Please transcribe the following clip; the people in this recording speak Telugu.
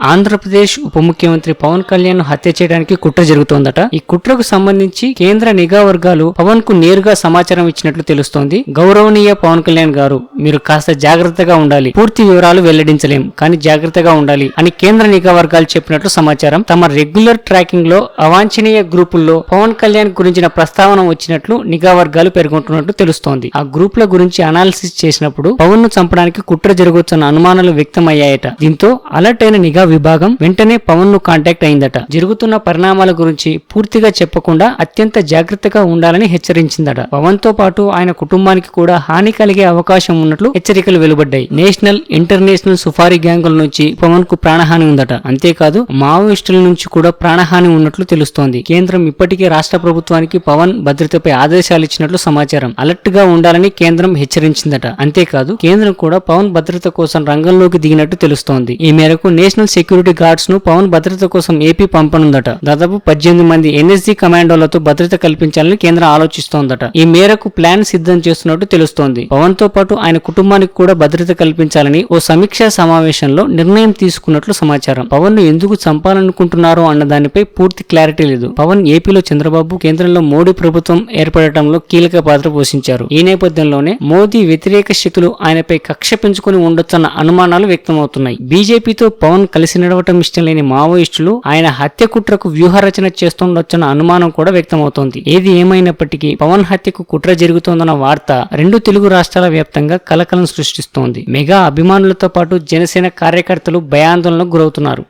ఆంధ్రప్రదేశ్ ఉప ముఖ్యమంత్రి పవన్ కళ్యాణ్ హత్య చేయడానికి కుట్ర జరుగుతోందట. ఈ కుట్రకు సంబంధించి కేంద్ర నిఘా వర్గాలు పవన్కు నేరుగా సమాచారం ఇచ్చినట్లు తెలుస్తోంది. గౌరవనీయ పవన్ కళ్యాణ్ గారు మీరు కాస్త జాగ్రత్తగా ఉండాలి. పూర్తి వివరాలు వెల్లడించలేం కానీ జాగ్రత్తగా ఉండాలి అని కేంద్ర నిఘా వర్గాలు చెప్పినట్లు సమాచారం. తమ రెగ్యులర్ ట్రాకింగ్లో అవాంఛనీయ గ్రూపుల్లో పవన్ కళ్యాణ్ గురించిన ప్రస్తావన వచ్చినట్లు నిఘా వర్గాలు పేర్కొంటున్నట్లు తెలుస్తోంది. ఆ గ్రూపుల గురించి అనాలిసిస్ చేసినప్పుడు పవన్ను చంపడానికి కుట్ర జరుగుతున్న అనుమానాలు వ్యక్తమయ్యాయట. దీంతో అలర్ట్ అయిన నిఘా విభాగం వెంటనే పవన్ను కాంటాక్ట్ అయిందట. జరుగుతున్న పరిణామాల గురించి పూర్తిగా చెప్పకుండా అత్యంత జాగ్రత్తగా ఉండాలని హెచ్చరించిందట. పవన్తో పాటు ఆయన కుటుంబానికి కూడా హాని కలిగే అవకాశం ఉన్నట్లు హెచ్చరికలు వెలువడ్డాయి. నేషనల్ ఇంటర్నేషనల్ సుఫారీ గ్యాంగుల నుంచి పవన్కు ప్రాణహాని ఉందట. అంతేకాదు మావోయిస్టుల నుంచి కూడా ప్రాణహాని ఉన్నట్లు తెలుస్తోంది. కేంద్రం ఇప్పటికే రాష్ట్ర ప్రభుత్వానికి పవన్ భద్రతపై ఆదేశాలు ఇచ్చినట్లు సమాచారం. అలర్ట్గా ఉండాలని కేంద్రం హెచ్చరించిందట. అంతేకాదు కేంద్రం కూడా పవన్ భద్రత కోసం రంగంలోకి దిగినట్టు తెలుస్తోంది. ఈ మేరకు నేషనల్ సెక్యూరిటీ గార్డ్స్ను పవన్ భద్రత కోసం ఏపీ పంపనుందట. దాదాపు పద్దెనిమిది మంది ఎన్ఎస్జీ కమాండోలతో భద్రత కల్పించాలని కేంద్రం ఆలోచిస్తోందట. ఈ మేరకు ప్లాన్ సిద్ధం చేస్తున్నట్టు తెలుస్తోంది. పవన్తో పాటు ఆయన కుటుంబానికి కూడా భద్రత కల్పించాలని ఓ సమీక్షా సమావేశంలో నిర్ణయం తీసుకున్నట్లు సమాచారం. పవన్ను ఎందుకు చంపాలనుకుంటున్నారో అన్న దానిపై పూర్తి క్లారిటీ లేదు. పవన్ ఏపీలో చంద్రబాబు కేంద్రంలో మోడీ ప్రభుత్వం ఏర్పడటంలో కీలక పాత్ర పోషించారు. ఈ నేపథ్యంలోనే మోదీ వ్యతిరేక శక్తులు ఆయనపై కక్ష పెంచుకుని ఉండొచ్చన్న అనుమానాలు వ్యక్తమవుతున్నాయి. బీజేపీతో పవన్ కలిసి నడవటం ఇష్టం లేని మావోయిస్టులు ఆయన హత్య కుట్రకు వ్యూహరచన చేస్తుండొచ్చన్న అనుమానం కూడా వ్యక్తమవుతోంది. ఏది ఏమైనప్పటికీ పవన్ హత్యకు కుట్ర జరుగుతోందన్న వార్త రెండు తెలుగు రాష్ట్రాల వ్యాప్తంగా కలకలం సృష్టిస్తోంది. మెగా అభిమానులతో పాటు జనసేన కార్యకర్తలు భయాందోళనకు గురవుతున్నారు.